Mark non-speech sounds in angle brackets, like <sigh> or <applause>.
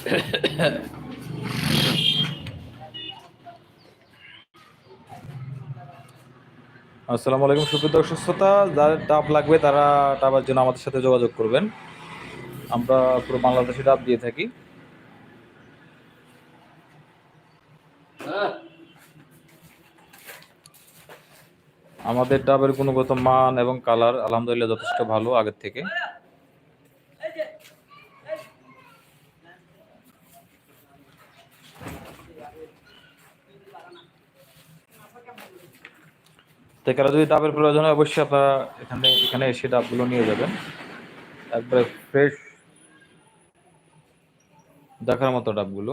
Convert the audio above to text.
<coughs> আসসালামু আলাইকুম, সুপ্রিয় দর্শক শ্রোতা। যাদের ডাব লাগবে, তারা ডাবের জন্য আমাদের সাথে যোগাযোগ করবেন। আমরা পুরো বাংলাদেশে ডাব দিয়ে থাকি। আমাদের ডাবের গুণগত মান এবং কালার আলহামদুলিল্লাহ যথেষ্ট ভালো আগের থেকে। কারও যদি ডাবের প্রয়োজন হয়, অবশ্যই আপনারা এখানে এখানে এসে ডাবগুলো নিয়ে যাবেন। একবারে ফ্রেশ দেখার মতো ডাবগুলো।